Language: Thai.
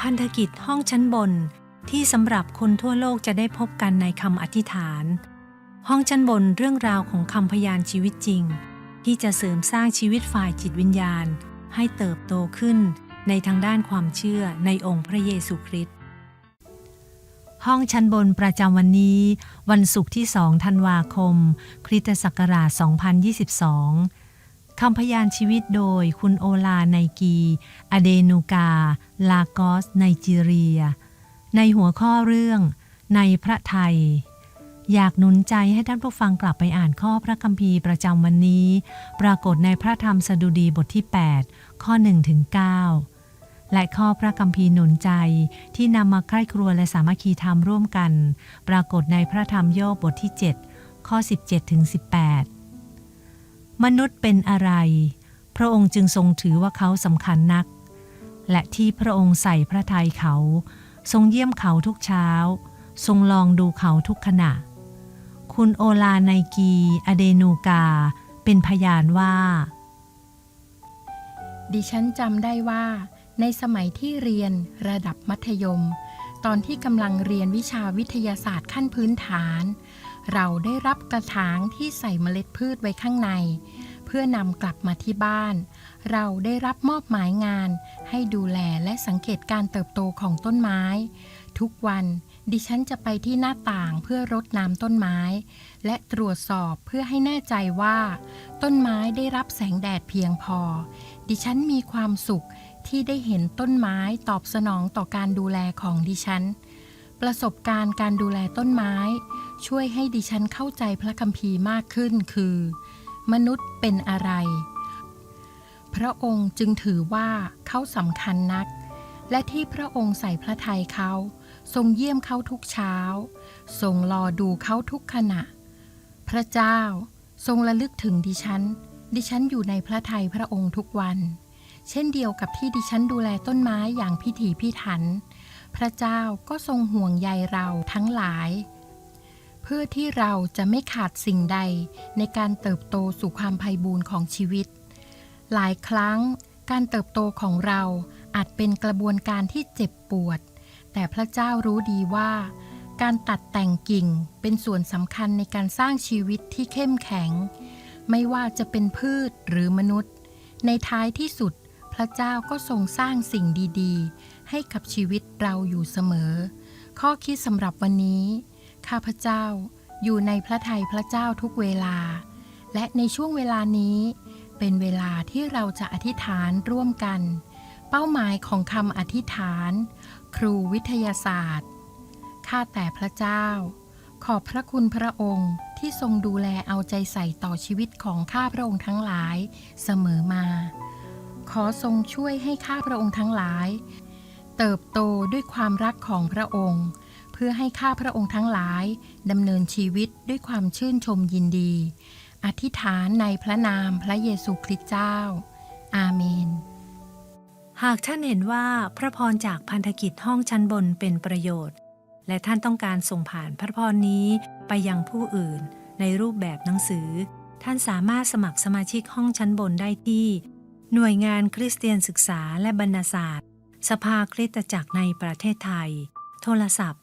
พันธกิจห้องชั้นบนที่สำหรับคนทั่วโลกจะได้พบกันในคำอธิษฐาน ห้องชั้นบนเรื่องราวของคำพยานชีวิตจริง ที่จะเสริมสร้างชีวิตฝ่ายจิตวิญญาณ ให้เติบโตขึ้นในทางด้านความเชื่อในองค์พระเยซูคริสต์ห้องชั้นบนประจำวันนี้ วันศุกร์ที่ 2 ธันวาคม คริสตศักราช 2022 คำพยานชีวิตโดยคุณโอลาไนกี อเดนูกา ลากอส ไนจีเรีย ในหัวข้อเรื่อง ในพระไทย อยากหนุนใจให้ท่านผู้ฟังกลับไปอ่านข้อพระคัมภีร์ประจำวันนี้ ปรากฏในพระธรรมสดุดีบทที่ 8 ข้อ1ถึง9และข้อพระคัมภีร์หนุนใจที่นำมาใคร่ครัวและสามัคคีธรรมร่วมกัน ปรากฏในพระธรรมโยบบทที่ 7 ข้อ 17ถึง18 มนุษย์เป็นอะไร พระองค์จึงทรงถือว่าเขาสำคัญนัก และที่พระองค์ใส่พระทัยเขา ทรงเยี่ยมเขาทุกเช้า ทรงลองดูเขาทุกขณะ คุณโอลาไนกี อเดนูกา เป็นพยานว่า ดิฉันจำได้ว่า ในสมัยที่เรียนระดับมัธยม ตอนที่กำลังเรียนวิชาวิทยาศาสตร์ขั้นพื้นฐานเราได้รับกระถางที่ใส่เมล็ดพืชไว้ข้างใน เพื่อนำกลับมาที่บ้าน เราได้รับมอบหมายงาน ให้ดูแลและสังเกตการเติบโตของต้นไม้ ทุกวันดิฉันจะไปที่หน้าต่างเพื่อรดน้ำต้นไม้ และตรวจสอบเพื่อให้แน่ใจว่า ต้นไม้ได้รับแสงแดดเพียงพอ ดิฉันมีความสุขที่ได้เห็นต้นไม้ตอบสนองต่อการดูแลของดิฉัน ประสบการณ์การดูแลต้นไม้ ช่วยให้ดิฉันเข้าใจพระคัมภีร์มากขึ้นคือ มนุษย์เป็นอะไร พระองค์จึงถือว่าเขาสำคัญนัก และที่พระองค์ใส่พระทัยเขา ทรงเยี่ยมเขาทุกเช้า ทรงรอดูเขาทุกขณะ พระเจ้าทรงระลึกถึงดิฉัน ดิฉันอยู่ในพระทัยพระองค์ทุกวัน เช่นเดียวกับที่ดิฉันดูแลต้นไม้อย่างพิถีพิถัน พระเจ้าก็ทรงห่วงใยเราทั้งหลาย พื่อที่เราจะไม่ขาดสิ่งใดในการเติบโตสู่ความไพ่บูรณ์ของชีวิต หลายครั้งการเติบโตของเราอาจเป็นกระบวนการที่เจ็บปวด แต่พระเจ้ารู้ดีว่า การตัดแต่งกิ่งเป็นส่วนสำคัญในการสร้างชีวิตที่เข้มแข็ง ไม่ว่าจะเป็นพืชหรือมนุษย์ ในท้ายที่สุด พระเจ้าก็ทรงสร้างสิ่งดี ๆ ให้กับชีวิตเราอยู่เสมอ ข้อคิดสำหรับวันนี้ ข้าพเจ้าอยู่ในพระทัยพระเจ้าทุกเวลา และในช่วงเวลานี้เป็นเวลาที่เราจะอธิษฐานร่วมกัน เป้าหมายของคำอธิษฐาน ครูวิทยาศาสตร์ ข้าแต่พระเจ้า ขอบพระคุณพระองค์ที่ทรงดูแลเอาใจใส่ต่อชีวิตของข้าพระองค์ทั้งหลายเสมอมา ขอทรงช่วยให้ข้าพระองค์ทั้งหลาย เติบโตด้วยความรักของพระองค์ พื่อให้ข้าพระองค์ทั้งหลายดำเนินชีวิตด้วยความชื่นชมยินดี อธิษฐานในพระนามพระเยซูคริสต์เจ้า อาเมน หากท่านเห็นว่าพระพรจากพันธกิจห้องชั้นบนเป็นประโยชน์ และท่านต้องการส่งผ่านพระพรนี้ไปยังผู้อื่น ในรูปแบบหนังสือ ท่านสามารถสมัครสมาชิกห้องชั้นบนได้ที่ หน่วยงานคริสเตียนศึกษาและบรรณศาสตร์ สภาคริสตจักรในประเทศไทย โทรศัพท์